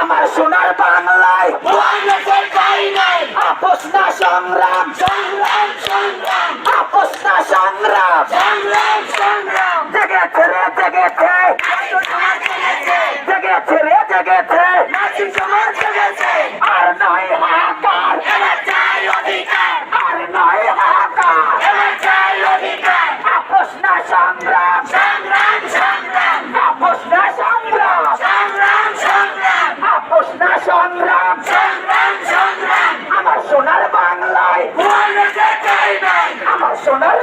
আমার সোনার বাংলায় আপোষ না সংগ্রাম। সংগ্রাম সংগ্রাম। আপোষ না সংগ্রাম। সংগ্রাম সংগ্রাম। জেগেছে রে জেগেছে। জেগেছে। রে জেগেছে। আর নয় সোনার